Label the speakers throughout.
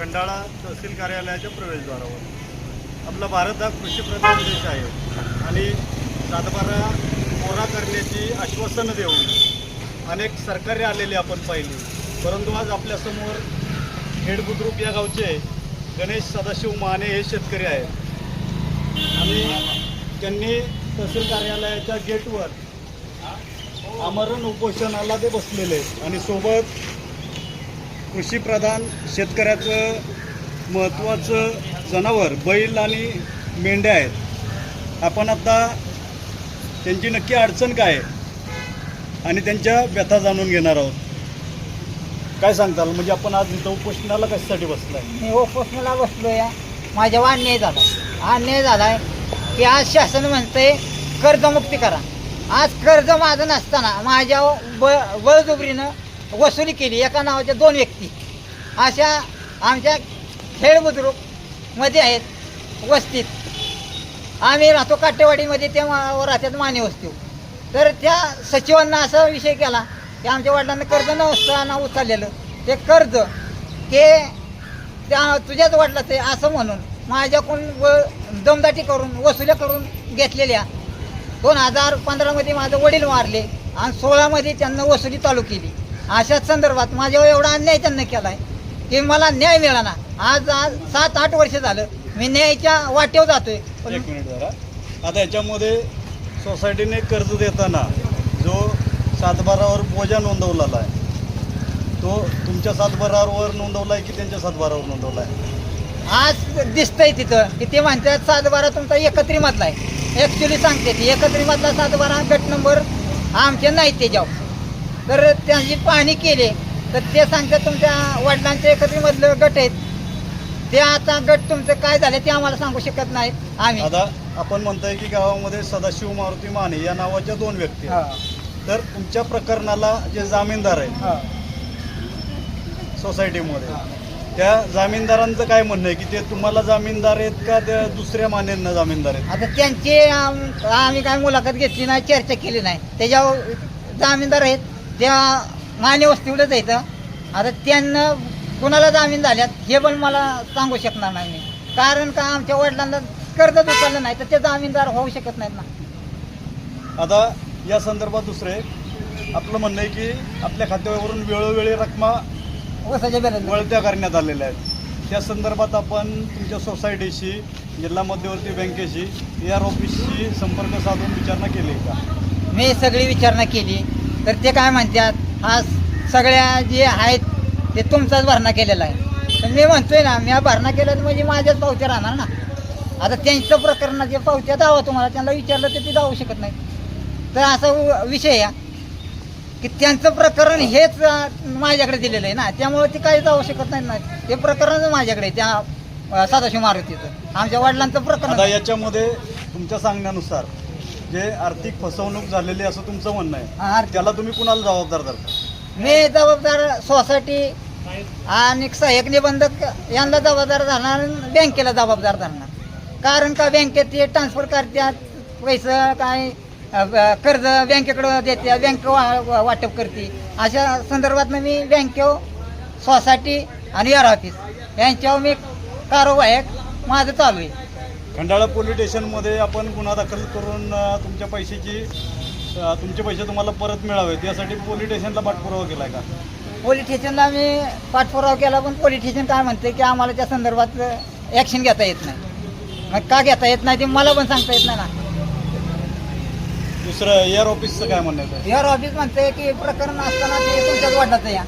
Speaker 1: खंडाळा तहसील कार्यालयाच्या प्रवेशद्वारावर. आपला भारत हा कृषीप्रधान देश आहे आणि सातबारा कोरा करण्याची आश्वासनं देऊन अनेक सरकारे आलेली आपण पाहिली. परंतु आज आपल्यासमोर खेडबुद्रुक या गावचे गणेश सदाशिव माने हे शेतकरी आहेत. आणि त्यांनी तहसील कार्यालयाच्या गेटवर आमरण उपोषणाला ते बसलेले आणि सोबत कृषीप्रधान शेतकऱ्याचं महत्त्वाचं जनावर बैल आणि मेंढ्या आहेत. आपण आता त्यांची नक्की अडचण काय आहे? आणि त्यांच्या व्यथा जाणून घेणार आहोत. काय सांगताल? म्हणजे आपण आज इथं उपोषणाला कशासाठी बसलाय?
Speaker 2: मी उपोषणाला बसलो या माझ्यावर अन्याय झाला अन्याय झालाय की आज शासन म्हणतंय कर्जमुक्ती करा. आज कर्ज माझं नसताना माझ्या ब बळजुबरीनं वसुली केली एका नावाच्या दोन व्यक्ती. अशा आमच्या खेळ बुद्रुकमध्ये आहेत वस्तीत. आम्ही राहतो काटेवाडीमध्ये ते मा- राहतात माने वस्तू. तर त्या सचिवांना असा विषय केला की आमच्या वडिलांना कर्ज नसताना उचललेलं. ते कर्ज ते त्या तुझ्याच वडिलाचं आहे असं म्हणून माझ्याकडून व दमदाटी करून वसुल्या करून घेतलेल्या. दोन हजार पंधरामध्ये माझं वडील मारले आणि सोळामध्ये त्यांना वसुली चालू केली. अशाच संदर्भात माझ्यावर एवढा अन्याय त्यांना केला आहे की मला न्याय मिळाला. आज आज सात आठ वर्ष झालं मी न्यायाच्या वाटेवर जातोय. पण
Speaker 1: एक मिनिट जरा. आता याच्यामध्ये सोसायटीने कर्ज देताना जो सातबारावर बोजा नोंदवलेला आहे तो तुमच्या सातबारावर नोंदवला आहे की त्यांच्या सातबारावर नोंदवला आहे?
Speaker 2: आज दिसतंय तिथं की ते म्हणतात सातबारा तुमचा एकत्रीमधला आहे. ॲक्च्युली सांगते ती एकत्रीमधला सातबारा गट नंबर आमचे नाही त्याच्यावर. तर त्यांची पाहणी केली. तर ते सांगतात तुमच्या वडिलांच्या एकत्रीमधलं गट आहेत. ते आता गट तुमचं काय झालं ते आम्हाला सांगू शकत नाहीत. आम्ही.
Speaker 1: आता आपण म्हणताय की गावामध्ये सदाशिव मारुती माने या नावाच्या दोन व्यक्ती आहेत. तर तुमच्या प्रकरणाला जे जामीनदार आहेत. सोसायटीमध्ये त्या जामीनदारांचं काय म्हणणं आहे? की ते तुम्हाला जामीनदार आहेत का त्या दुसऱ्या मान्यांना जामीनदार आहेत?
Speaker 2: आता त्यांची आम- आम्ही काय मुलाखत घेतली नाही चर्चा केली नाही. त्याच्यावर जामीनदार आहेत. त्या मान्य वस्तीवरच आहेत आता त्यांना कुणाला जामीन झाल्यात हे पण मला सांगू शकणार नाही मी. कारण का आमच्या वडिलांना कर्जच उचललं नाही तर ते जामीनदार होऊ शकत नाहीत ना.
Speaker 1: आता या संदर्भात दुसरे आपलं म्हणणं आहे की आपल्या खात्यावरून वेळोवेळी रकमा वळत्या करण्यात आलेल्या आहेत. त्या संदर्भात आपण तुमच्या सोसायटीशी जिल्हा मध्यवर्ती बँकेशी ए आर ऑफिसशी संपर्क साधून विचारणा केली आहे का?
Speaker 2: मी सगळी विचारणा केली. तर ते काय म्हणतात हा सगळ्या जे आहेत ते तुमचाच भरणा केलेला आहे. तर मी म्हणतोय ना मी भरणा केला तर म्हणजे माझ्याच पावत्या राहणार ना. आता त्यांचं प्रकरण जे पावत्या दावा तुम्हाला त्यांना विचारलं तर ते दावू शकत नाही. तर असा विषय आहे की त्यांचं प्रकरण हेच माझ्याकडे दिलेलं आहे ना. त्यामुळे ते काही जाऊ शकत नाही ना. ते प्रकरणच माझ्याकडे त्या सदाशिव मारुतीचं. आमच्या वडिलांचं प्रकरण
Speaker 1: याच्यामध्ये तुमच्या सांगण्यानुसार जे आर्थिक फसवणूक झालेली असं तुमचं म्हणणं आहे.
Speaker 2: हा,
Speaker 1: त्याला तुम्ही कुणाला जबाबदार धरता?
Speaker 2: मी जबाबदार सोसायटी आणि सहाय्यक निबंधक यांना जबाबदार धरणार बँकेला जबाबदार धरणार. कारण का बँकेत ते ट्रान्सफर करतात पैसे काय कर्ज बँकेकडं देते बँक वा- वाटप करते. अशा संदर्भात मी बँकेवर सोसायटी आणि आर ऑफिस यांच्यावर मी कारवाई माझं चालू आहे.
Speaker 1: खंडाळा पोलीस स्टेशनमध्ये आपण गुन्हा दाखल करून तुमच्या पैशाची तुमचे पैसे तुम्हाला परत मिळावेत. यासाठी पोलीस स्टेशनला पाठपुरावा केला आहे का?
Speaker 2: पोलीस स्टेशनला मी पाठपुरावा केला पण पोलीस स्टेशन काय म्हणते की आम्हाला त्या संदर्भात ॲक्शन घेता येत नाही. मग का घेता येत नाही ते मला पण सांगता येत नाही ना.
Speaker 1: दुसरं एअर ऑफिसचं काय म्हणणं आहे?
Speaker 2: यार ऑफिस म्हणते की प्रकरण असताना ते तुमच्याच वडिलाचं या.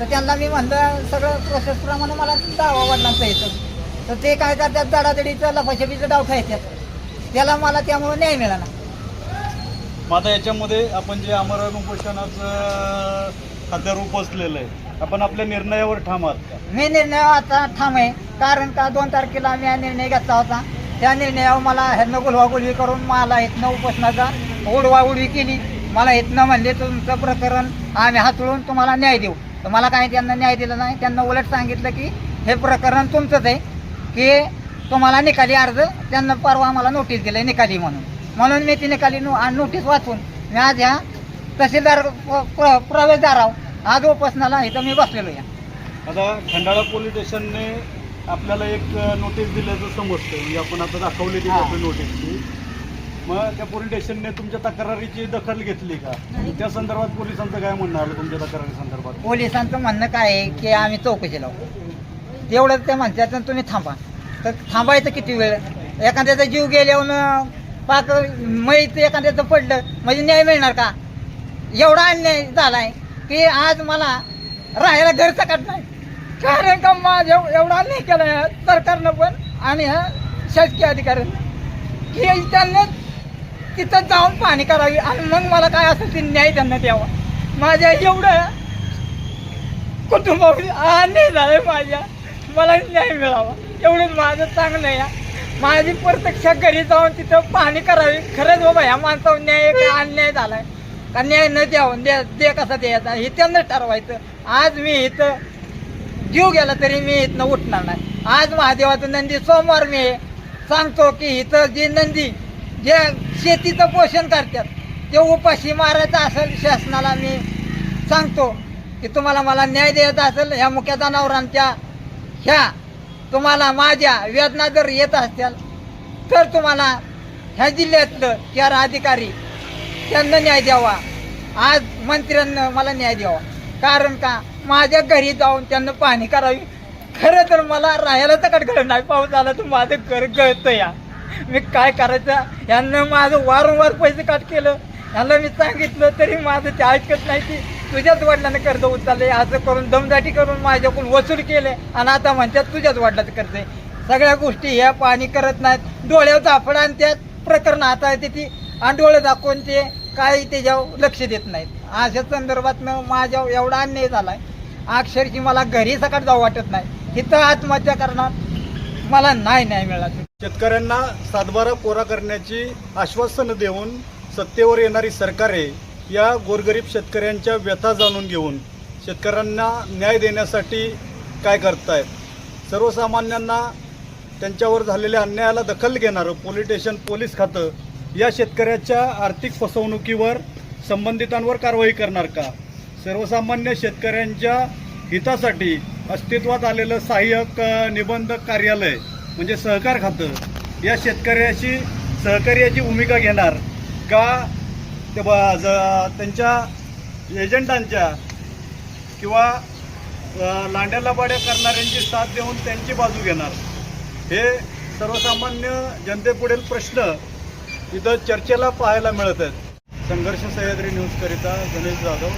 Speaker 2: तर त्यांना मी म्हणलं सगळं प्रोसेसप्रमाणे मला दावा वडिलांचं येतं. तर ते काय करतात दडादडीचं लफाछपीचं डाव खेळतात त्याला मला त्यामुळे न्याय मिळाला.
Speaker 1: मग आता याच्यामध्ये आपण जे आमरण उपोषणाचं खात्यावर उपसलेलं आहे आपण आपल्या निर्णयावर ठाम आहात का?
Speaker 2: मी निर्णय आता ठाम आहे. कारण का दोन तारखेला मी हा निर्णय घेतला होता. त्या निर्णयावर मला ह्यानं गुलवागुलवी करून मला इथनं उपोषणाचा उडवा उडवी केली. मला इथनं म्हणले तुमचं प्रकरण आम्ही हातळून तुम्हाला न्याय देऊ. तर मला काही त्यांना न्याय दिला नाही. त्यांना उलट सांगितलं की हे प्रकरण तुमचंच आहे. की तुम्हाला निकाली अर्ज त्यांना परवा मला नोटीस दिलं निकाली म्हणून. म्हणून मी ती निकाली नो नोटीस वाचून मी आज ह्या तहसीलदार प्र- प्र- प्रवेशदाराव आज उपोषणाला इथं मी बसलेलो या
Speaker 1: आता खंडाळा पोलीस स्टेशनने आपल्याला एक नोटीस दिल्याचं समजतं म्हणजे आपण आता दाखवली ती नोटीसची मग त्या पोलीस स्टेशनने तुमच्या तक्रारीची दखल घेतली का? त्या संदर्भात पोलिसांचं काय म्हणणं आलं तुमच्या तक्रारी संदर्भात?
Speaker 2: पोलिसांचं म्हणणं काय आहे की आम्ही चौकशी लावू. तेवढं ते म्हणतात तुम्ही थांबा. तर थांबायचं किती वेळ? एखाद्याचा जीव गेल्यावर पाक मैत एखाद्याचं पडलं म्हणजे न्याय मिळणार का? एवढा अन्याय झालाय की आज मला राहायला घर सकत नाही. कारण का माझ एवढा अन्याय केला सरकारनं पण आणि ह्या शासकीय अधिकाऱ्यांनी? की त्यांना तिथं जाऊन पाणी करावी आणि मग मला काय असेल ते न्याय त्यांना द्यावा. माझ्या एवढं कुटुंबावर अन्याय झालाय माझ्या. मला न्याय मिळावा. एवढंच माझं चांगलं आहे माझी प्रत्यक्ष घरी जाऊन तिथं पाणी करावी. खरंच बाबा ह्या माणसावर न्याय का अन्याय झालाय. का न्याय न द्यावं दे दे कसा द्यायचा? हे त्यांना ठरवायचं. आज मी इथं जीव गेला तरी मी इथनं उठणार नाही. आज महादेवाचं नंदी सोमवार मी सांगतो की इथं जे नंदी जे शेतीचं पोषण करतात ते उपाशी मारायचं असेल शासनाला मी सांगतो की तुम्हाला मला न्याय द्यायचा असेल ह्या मुख्या जनावरांच्या ह्या तुम्हाला माझ्या वेदना जर येत असतील तर तुम्हाला ह्या जिल्ह्यातलं चार अधिकारी त्यांना न्याय द्यावा. आज मंत्र्यांना मला न्याय द्यावा. कारण का? माझ्या घरी जाऊन त्यांना पाहणी करावी. खरं तर मला राहायला तर घड नाही. पाऊस आला तर माझं घर गळतं या. मी काय करायचं? यांना माझं वारंवार पैसे काट केलं. यांना मी सांगितलं तरी माझं ते ऐकत नाही की तुझ्याच वडिलांना कर्ज उचलले असं करून दमदाटी करून माझ्याकडून वसूल केले आणि आता म्हणतात तुझ्याच वडिलाचं कर्ज आहे. सगळ्या गोष्टी ह्या पाणी करत नाहीत. डोळ्यावर झापड आणि त्यात प्रकरण हाताळते ती आणि डोळे दाखवून ते काही त्याच्यावर लक्ष देत नाहीत. अशा संदर्भातनं माझ्या एवढा अन्याय झाला आहे अक्षरशी मला घरी सकाळ जाऊ वाटत नाही. इथं आत्महत्या करणार मला नाही न्याय मिळाला
Speaker 1: शेतकऱ्यांना सातबारा कोरा करण्याची आश्वासनं देऊन सत्तेवर येणारी सरकारे या गोरगरीब शेतकऱ्यांच्या व्यथा जाणून घेऊन शेतकऱ्यांना न्याय देण्यासाठी काय करतायत? सर्वसामान्यांना त्यांच्यावर झालेल्या अन्यायाला दखल घेणारं पोलीस स्टेशन पोलीस खातं या शेतकऱ्याच्या आर्थिक फसवणुकीवर संबंधितांवर कारवाई करणार का? सर्वसामान्य शेतकऱ्यांच्या हितासाठी अस्तित्वात आलेलं सहाय्यक निबंधक कार्यालय म्हणजे सहकार खातं या शेतकऱ्याशी सहकार्याची भूमिका घेणार का ते ब- ज- त्यांच्या एजंटांच्या किंवा लांड्याला लांड्या करणाऱ्यांची साथ देऊन त्यांची बाजू घेणार. हे सर्वसामान्य जनतेपुढील प्रश्न इथं चर्चेला पाहायला मिळत आहेत. संघर्ष सह्याद्री न्यूजकरिता गणेश जाधव.